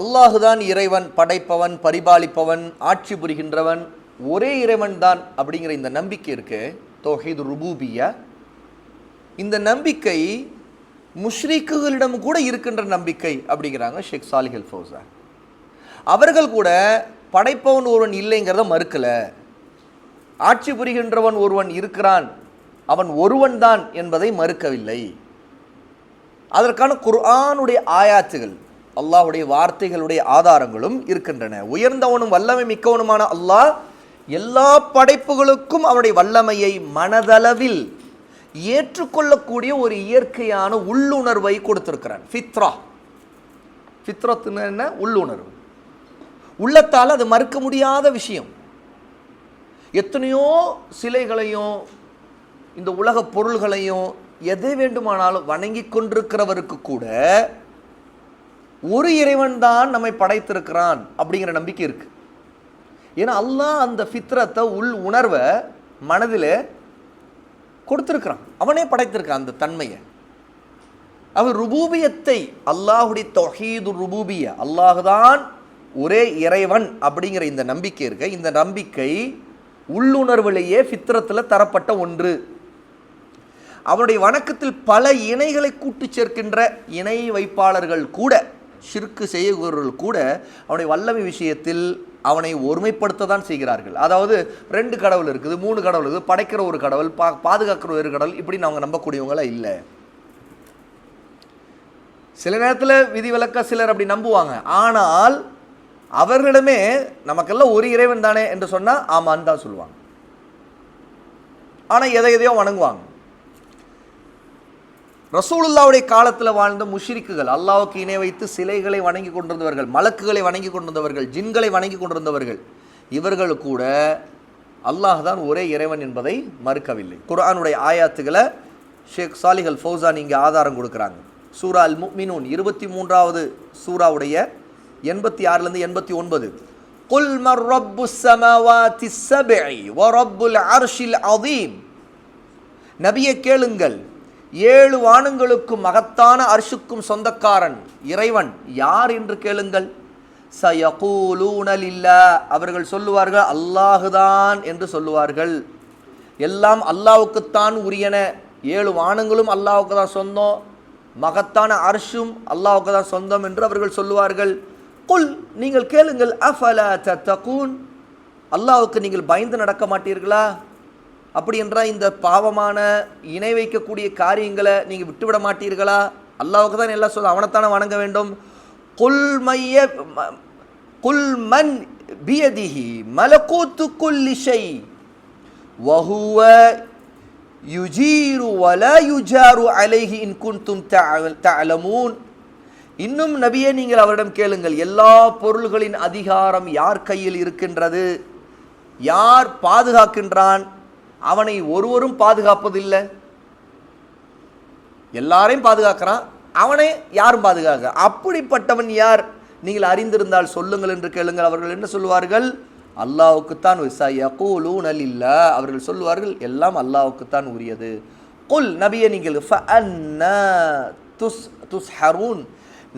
அல்லாஹுதான் இறைவன் படைப்பவன் பரிபாலிப்பவன் ஆட்சி புரிகின்றவன் ஒரே இறைவன் தான் அப்படிங்கிற இந்த நம்பிக்கை இருக்கு. தொகைது ருபூபியா. இந்த நம்பிக்கை முஷ்ரீக்குகளிடம் கூட இருக்கின்ற நம்பிக்கை அப்படிங்கிறாங்க ஷேக் சாலிஹல் ஃபௌசா. அவர்கள் கூட படைப்பவன் ஒருவன் இல்லைங்கிறத மறுக்கல. ஆட்சி புரிகின்றவன் ஒருவன் இருக்கிறான் அவன் ஒருவன் தான் என்பதை மறுக்கவில்லை. அதற்கான குர்ஆனுடைய ஆயாத்துகள் அல்லாஹுடைய வார்த்தைகளுடைய ஆதாரங்களும் இருக்கின்றன. உயர்ந்தவனும் வல்லமை மிக்கவனுமான அல்லாஹ் எல்லா படைப்புகளுக்கும் அவனுடைய வல்லமையை மனதளவில் ஏற்றுக்கொள்ளக்கூடிய ஒரு இயற்கையான உள்ளுணர்வை கொடுத்திருக்கிறான். ஃபித்ரா. ஃபித்ரத்துன்னு என்ன? உள்ளுணர்வு. உள்ளத்தால் அது மறுக்க முடியாத விஷயம். எத்தனையோ சிலைகளையும் இந்த உலக பொருள்களையும் எதை வேண்டுமானாலும் வணங்கி கொண்டிருக்கிறவருக்கு கூட ஒரு இறைவன் தான் நம்மை படைத்திருக்கிறான் அப்படிங்கிற நம்பிக்கை இருக்கு. ஏன்னா அல்லாஹ் அந்த ஃபித்ரத்தை உள் உணர்வை மனதில் கொடுத்துருக்கிறான். அவனே படைத்திருக்கான் அந்த தன்மையை. அவன் ருபூபியத்தை அல்லாஹுடைய தொஹீது ருபூபிய அல்லாஹுதான் ஒரே இறைவன் அப்படிங்கிற இந்த நம்பிக்கை இருக்க. இந்த நம்பிக்கை உள்ளுணர்விலேயே ஃபித்ரத்தில் தரப்பட்ட ஒன்று. அவனுடைய வணக்கத்தில் பல இணைகளை கூட்டு சேர்க்கின்ற இணை வைப்பாளர்கள் கூட ஷிர்க்கு செய்கிறவர்கள் கூட அவனுடைய வல்லமை விஷயத்தில் அவனை ஒருமைப்படுத்த தான் செய்கிறார்கள். அதாவது ரெண்டு கடவுள் இருக்குது மூணு கடவுள் இருக்குது படைக்கிற ஒரு கடவுள் பா பாதுகாக்கிற ஒரு கடவுள் இப்படின்னு அவங்க நம்பக்கூடியவங்களாம் இல்லை. சில நேரத்தில் விதிவிலக்க சிலர் அப்படி நம்புவாங்க. ஆனால் அவர்களிடமே நமக்கெல்லாம் ஒரு இறைவன் தானே என்று சொன்னால் ஆமான்னு தான் சொல்லுவாங்க. ஆனால் எதை எதையோ வணங்குவாங்க. ரசூலுல்லாவுடைய காலத்தில் வாழ்ந்த முஷ்ரிக்குகள் அல்லாவுக்கு இணை வைத்து சிலைகளை வணங்கி கொண்டிருந்தவர்கள் மலக்குகளை வணங்கி கொண்டிருந்தவர்கள் ஜின்களை வணங்கி கொண்டிருந்தவர்கள் இவர்கள் கூட அல்லாஹ் தான் ஒரே இறைவன் என்பதை மறுக்கவில்லை. குரானுடைய ஆயாத்துகளை ஷேக் சாலிஹல் ஃபௌசான் இங்கே ஆதாரம் கொடுக்குறாங்க. சூரா அல் முக்மினூன் இருபத்தி மூன்றாவது சூராவுடைய எண்பத்தி ஆறுலேருந்து எண்பத்தி ஒன்பது. குல் மர் ரப்பு சமவாதி சபை ஒ ரப்புல் அர்ஷில் அதீம் நபியை கேளுங்கள் ஏழு வானங்களுக்கும் மகத்தான அர்ஷுக்கும் சொந்தக்காரன் இறைவன். யார் என்று கேளுங்கள். ச யகூலூனல் இல்ல அவர்கள் சொல்லுவார்கள் அல்லாஹுதான் என்று சொல்லுவார்கள். எல்லாம் அல்லாவுக்குத்தான் உரியன. ஏழு வானங்களும் அல்லாவுக்கு தான் சொந்தம். மகத்தான அர்ஷும் அல்லாவுக்கு தான் சொந்தம் என்று அவர்கள் சொல்லுவார்கள். குல் நீங்கள் கேளுங்கள் அஃபல தத்தகூன். அல்லாவுக்கு நீங்கள் பயந்து நடக்க மாட்டீர்களா? அப்படி என்றால் இந்த பாவமான இணை வைக்கக்கூடிய காரியங்களை நீங்கள் விட்டுவிட மாட்டீர்களா? அல்லாவுக்கு தான் எல்லாம் சொல்ல அவனைத்தானே வணங்க வேண்டும். கொல்மைய குல்மன் ம- பியதிஹி மலக்கூத்து குல்லி வஹுவ யுஜீரு வல யுஜாரு அலைஹி இன் குன்தும் தஅ- இன்னும் நபியே நீங்கள் அவரிடம் கேளுங்கள் எல்லா பொருள்களின் அதிகாரம் யார் கையில் இருக்கின்றது? யார் பாதுகாக்கின்றான்? அவனை ஒருவரும் பாதுகாப்பதில்லை. எல்லாரையும் பாதுகாக்கிறான். அவனை யாரும் பாதுகாக்க அப்படிப்பட்டவன் யார்? நீங்கள் அறிந்திருந்தால் சொல்லுங்கள் என்று கேளுங்கள். அவர்கள் என்ன சொல்லுவார்கள்? அல்லாவுக்குத்தான் நல் லில்லா. அவர்கள் சொல்லுவார்கள் எல்லாம் அல்லாவுக்குத்தான் உரியது. குல் நபியே நீங்கள் துஸ் துஸ் ஹரூன்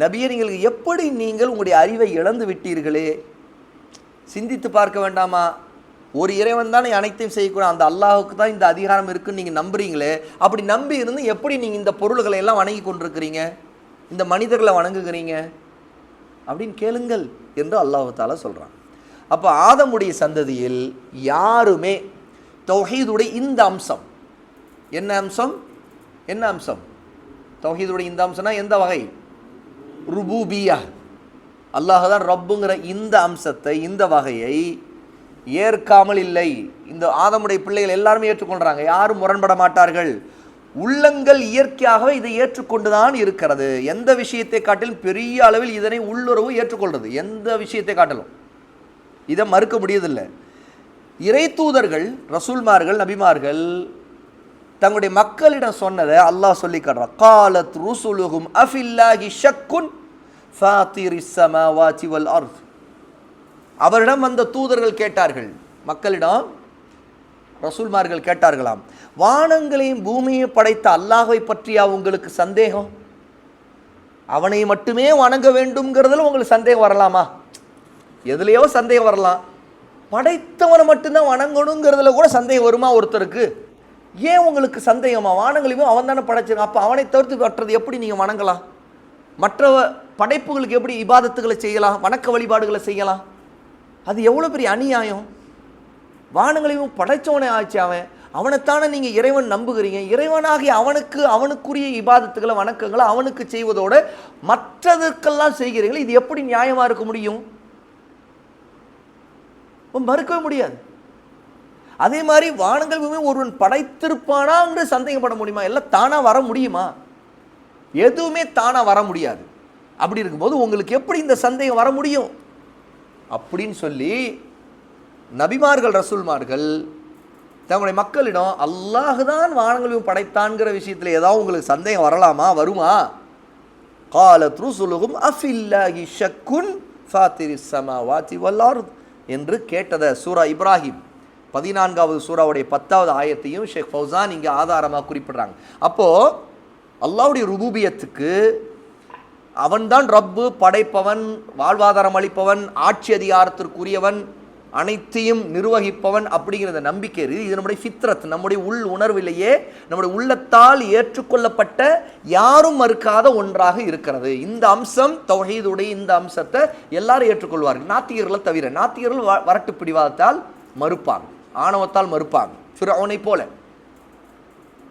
நபிய நீங்கள் எப்படி நீங்கள் உங்களுடைய அறிவை இழந்து விட்டீர்களே? சிந்தித்து பார்க்க வேண்டாமா? ஒரு இறைவன் தானே அனைத்தையும் செய்யக்கூடாது. அந்த அல்லாஹுக்கு தான் இந்த அதிகாரம் இருக்குன்னு நீங்கள் நம்புறீங்களே? அப்படி நம்பி இருந்து எப்படி நீங்கள் இந்த பொருள்களை எல்லாம் வணங்கி கொண்டிருக்கிறீங்க? இந்த மனிதர்களை வணங்குகிறீங்க? அப்படின்னு கேளுங்கள் என்று அல்லாஹால சொல்கிறான் அப்போ ஆதமுடைய சந்ததியில் யாருமே தௌஹீதுடைய இந்த அம்சம் என்ன அம்சம்? என்ன அம்சம்? தௌஹீதுடைய இந்த அம்சம்னா எந்த வகை? ருபூபியா அல்லாஹ் தான் ரப்புங்கிற இந்த அம்சத்தை இந்த வகையை ஏற்காமல் இல்லை. இந்த ஆதமுடைய பிள்ளைகள் எல்லாருமே ஏற்றுக்கொள்றாங்க. யாரும் முரண்பட மாட்டார்கள். உள்ளங்கள் இயற்கையாகவே இதை ஏற்றுக்கொண்டுதான் இருக்கிறது. எந்த விஷயத்தை காட்டிலும் பெரிய அளவில் இதனை உள்ளுறவு ஏற்றுக்கொள்றது. எந்த விஷயத்தை காட்டிலும். இதை மறுக்க முடியதில்லை இறை தூதர்கள் ரசூல்மார்கள் நபிமார்கள் தங்களுடைய மக்களிடம் சொன்னதை அல்லாஹ் சொல்லி காட்டுறான். காலத் ருசுலுகும் அஃபில்லாஹி ஷக்குன் ஃபாத்திரி ஸமாவாதி வல் அர்த். அவரிடம் வந்த தூதர்கள் கேட்டார்கள். மக்களிடம் ரசூல்மார்கள் கேட்டார்களாம் வானங்களையும் பூமியையும் படைத்த அல்லாஹை பற்றியா உங்களுக்கு சந்தேகம்? அவனை மட்டுமே வணங்க வேண்டும்ங்கிறதுல உங்களுக்கு சந்தேகம் வரலாமா? எதுலையோ சந்தேகம் வரலாம். படைத்தவனை மட்டும்தான் வணங்கணுங்கிறதுல கூட சந்தேகம் வருமா ஒருத்தருக்கு? ஏன் உங்களுக்கு சந்தேகமா? வானங்களையும் அவன் தானே படைச்சிருக்கான் அப்போ அவனை தவிர்த்து மற்றது எப்படி நீங்கள் வணங்கலாம்? மற்ற படைப்புகளுக்கு எப்படி இபாதத்துகளை செய்யலாம்? வணக்க வழிபாடுகளை செய்யலாம்? அது எவ்வளோ பெரிய அநியாயம்? வானங்களையும் படைச்சவனே ஆச்சு அவன். அவனைத்தானே நீங்கள் இறைவன் நம்புகிறீங்க. இறைவனாகி அவனுக்கு அவனுக்குரிய இபாதத்துக்களை வணக்கங்களை அவனுக்கு செய்வதோடு மற்றதுக்கெல்லாம் செய்கிறீங்களே இது எப்படி நியாயமாக இருக்க முடியும்? மறுக்கவே முடியாது. அதே மாதிரி வானங்கள் பூமி ஒருவன் படைத்திருப்பானாங்கிற சந்தேகப்பட முடியுமா? எல்லாம் தானாக வர முடியுமா? எதுவுமே தானாக வர முடியாது. அப்படி இருக்கும்போது உங்களுக்கு எப்படி இந்த சந்தேகம் வர முடியும்? அப்படின்னு சொல்லி நபிமார்கள் ரசூல்மார்கள் தங்களுடைய மக்களிடம் அல்லாஹ் தான் வானங்களையும் படைத்தான்கிற விஷயத்தில் ஏதாவது உங்களுக்கு சந்தேகம் வரலாமா? வருமா? காலத் ருசுலுகும் அஃபில்லாஹி ஷக்குன் ஃபாத்திரி சமாவாதி வல்லாருத் என்று கேட்டதை சூரா இப்ராஹிம் பதினான்காவது சூறாவுடைய பத்தாவது ஆயத்தையும் ஷேக் ஃபௌசான் இங்கே ஆதாரமாக குறிப்பிடுறாங்க. அப்போது அல்லாவுடைய ருபூபியத்துக்கு அவன்தான் ரப்பு படைப்பவன் வாழ்வாதாரம் அளிப்பவன் ஆட்சி அதிகாரத்திற்குரியவன் அனைத்தையும் நிர்வகிப்பவன் அப்படிங்கிறத நம்பிக்கை இருக்குது. இது நம்முடைய ஃபித்ரத் நம்முடைய உள் உணர்விலேயே நம்முடைய உள்ளத்தால் ஏற்றுக்கொள்ளப்பட்ட யாரும் மறுக்காத ஒன்றாக இருக்கிறது. இந்த அம்சம் தொகைதுடைய இந்த அம்சத்தை எல்லாரும் ஏற்றுக்கொள்வார்கள். நாத்திகர்களை தவிர நாத்திகர்கள் வ- வரட்டு பிடிவாதத்தால் மறுப்பாங்க. ஆணவத்தால் மறுப்பாங்க. ஃபிரௌனை போல.